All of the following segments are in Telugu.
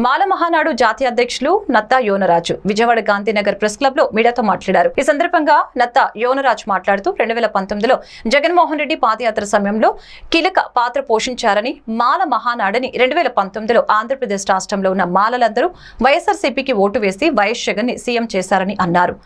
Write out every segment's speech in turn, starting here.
మాల మహానాడు జాతీయ అధ్యక్షులు నత్తా యోనరాజు. విజయవాడ గాంధీనగర్ ప్రెస్ క్లబ్లో మీడియాతో మాట్లాడారు. ఈ సందర్భంగా నత్తా యోనరాజు మాట్లాడుతూ రెండు వేల పంతొమ్మిదిలో జగన్మోహన్ రెడ్డి పాదయాత్ర సమయంలో కీలక పాత్ర పోషించారని మాల మహానాడని రెండు వేల పంతొమ్మిదిలో ఆంధ్రప్రదేశ్ రాష్ట్రంలో ఉన్న మాలలందరూ వైఎస్ఆర్సీపీకి ఓటు వేసి వైఎస్ జగన్ని సీఎం చేశారని అన్నారు.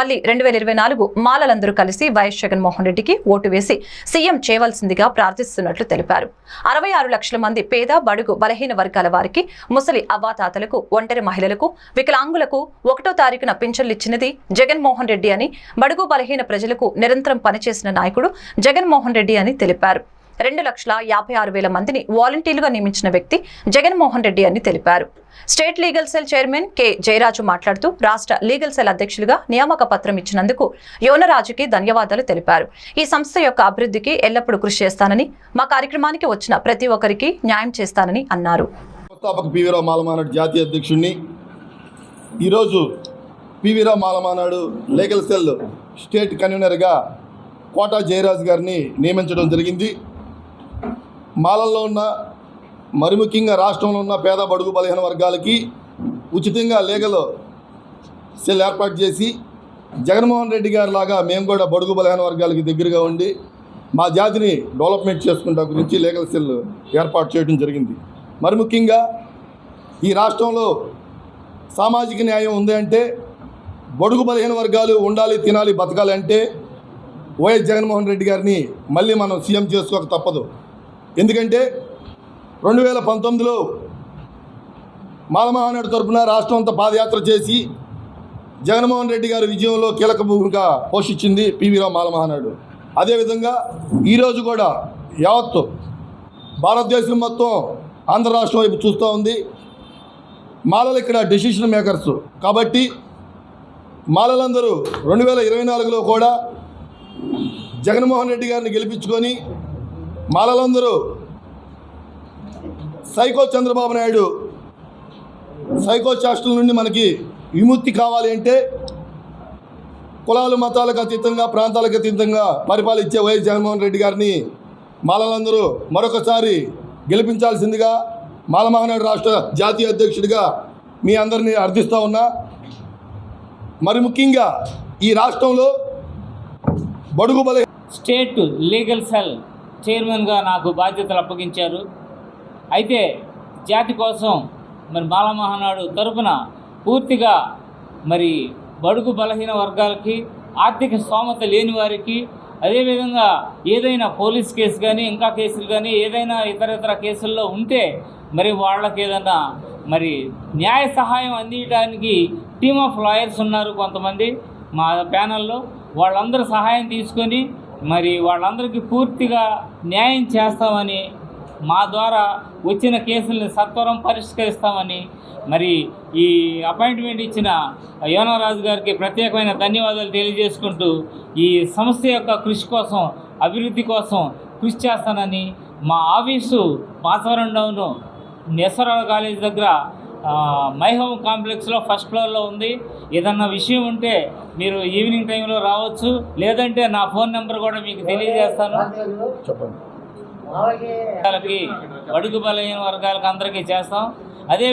మళ్ళీ రెండు వేల ఇరవై నాలుగు మాలలందరూ కలిసి వైఎస్ జగన్మోహన్ రెడ్డికి ఓటు వేసి సీఎం చేయవలసిందిగా ప్రార్థిస్తున్నట్లు తెలిపారు. అరవై ఆరు లక్షల మంది పేద బడుగు బలహీన వర్గాల వారికి ముసలి అవ్వాతాతలకు ఒంటరి మహిళలకు వికలాంగులకు ఒకటో తారీఖున పింఛన్లు ఇచ్చినది జగన్మోహన్ రెడ్డి అని బడుగు బలహీన ప్రజలకు నిరంతరం పనిచేసిన నాయకుడు జగన్మోహన్ రెడ్డి అని తెలిపారు. రెండు లక్షల యాభై ఆరు వేల మందిని వాలంటీర్లుగా నియమించిన వ్యక్తి జగన్మోహన్ రెడ్డి అని తెలిపారు. State legal cell chairman K. Jayaraju మాట్లాడుతూ రాష్ట్ర లీగల్ సెల్ అధ్యక్షులుగా నియామక పత్రం ఇచ్చినందుకు యోనరాజుకి ధన్యవాదాలు తెలిపారు. ఈ సంస్థ యొక్క అభివృద్ధికి ఎల్లప్పుడూ కృషి చేస్తానని మా కార్యక్రమానికి వచ్చిన ప్రతి ఒక్కరికి న్యాయం చేస్తానని అన్నారు. వ్యవస్థాపక పివిరావు మాలమానాడు జాతీయ అధ్యక్షుడిని ఈరోజు PV Rao Malamahanadu legal cell state కన్వీనర్గా కోటా జయరాజ్ గారిని నియమించడం జరిగింది. మాలల్లో ఉన్న మరి ముఖ్యంగా రాష్ట్రంలో ఉన్న పేద బడుగు బలహీన వర్గాలకి ఉచితంగా లీగల్ సెల్ ఏర్పాటు చేసి జగన్మోహన్ రెడ్డి గారి లాగా మేము కూడా బడుగు బలహీన వర్గాలకి దగ్గరగా ఉండి మా జాతిని డెవలప్మెంట్ చేసుకుంటా గురించి లీగల్ సెల్ ఏర్పాటు చేయడం జరిగింది. మరి ముఖ్యంగా ఈ రాష్ట్రంలో సామాజిక న్యాయం ఉంది అంటే బడుగు బలహీన వర్గాలు ఉండాలి తినాలి బతకాలి అంటే వైఎస్ జగన్మోహన్ రెడ్డి గారిని మళ్ళీ మనం సీఎం చేసుకోక తప్పదు. ఎందుకంటే రెండు వేల పంతొమ్మిదిలో మాలమహానాడు తరపున రాష్ట్రం అంతా పాదయాత్ర చేసి జగన్మోహన్ రెడ్డి గారి విజయంలో కీలక భూమిక పోషించింది పివిరావు మాలమహానాడు అదేవిధంగా ఈరోజు కూడా యావత్తు భారతదేశం మొత్తం ఆంధ్ర రాష్ట్రం వైపు చూస్తూ ఉంది. మాలలు ఇక్కడ డెసిషన్ మేకర్స్ కాబట్టి మాలలందరూ రెండు వేల ఇరవై నాలుగులో కూడా జగన్మోహన్ రెడ్డి గారిని గెలిపించుకొని మాలలందరూ సైకో చంద్రబాబు నాయుడు సైకో చేష్టల నుండి మనకి విముక్తి కావాలి అంటే కులాలు మతాలకు అతీతంగా ప్రాంతాలకు అతీతంగా పరిపాలించే వైఎస్ జగన్మోహన్ రెడ్డి గారిని మాలలందరూ మరొకసారి గెలిపించాల్సిందిగా మాలమహనాడు రాష్ట్ర జాతీయ అధ్యక్షుడిగా మీ అందరినీ అర్థిస్తూ ఉన్నా. మరి ముఖ్యంగా ఈ రాష్ట్రంలో బడుగు బల స్టేట్ లీగల్ సెల్ చైర్మన్గా నాకు బాధ్యతలు అప్పగించారు. అయితే జాతి కోసం మరి బాలమహానాడు తరపున పూర్తిగా మరి బడుగు బలహీన వర్గాలకి ఆర్థిక స్తోమత లేని వారికి అదేవిధంగా ఏదైనా పోలీస్ కేసు కానీ ఇంకా కేసులు కానీ ఏదైనా ఇతర ఇతర కేసుల్లో ఉంటే మరి వాళ్ళకి ఏదైనా మరి న్యాయ సహాయం అందించడానికి టీమ్ ఆఫ్ లాయర్స్ ఉన్నారు కొంతమంది మా ప్యానల్లో. వాళ్ళందరూ సహాయం తీసుకొని మరి వాళ్ళందరికీ పూర్తిగా న్యాయం చేస్తామని మా ద్వారా వచ్చిన కేసుల్ని సత్వరం పరిష్కరిస్తామని మరి ఈ అపాయింట్మెంట్ ఇచ్చిన యోనరాజు గారికి ప్రత్యేకమైన ధన్యవాదాలు తెలియజేసుకుంటూ ఈ సంస్థ యొక్క కృషి కోసం అభివృద్ధి కోసం కృషి చేస్తానని మా ఆఫీసు మాసవరం డౌన్ నెసరాల కాలేజ్ దగ్గర మై హోమ్ కాంప్లెక్స్లో ఫస్ట్ ఫ్లోర్లో ఉంది. ఏదన్నా విషయం ఉంటే మీరు ఈవినింగ్ టైంలో రావచ్చు. లేదంటే నా ఫోన్ నెంబర్ కూడా మీకు తెలియజేస్తాను. చెప్పండి. వర్గాలకి అడుగు బలహీన వర్గాలకు అందరికీ చేస్తాం. అదే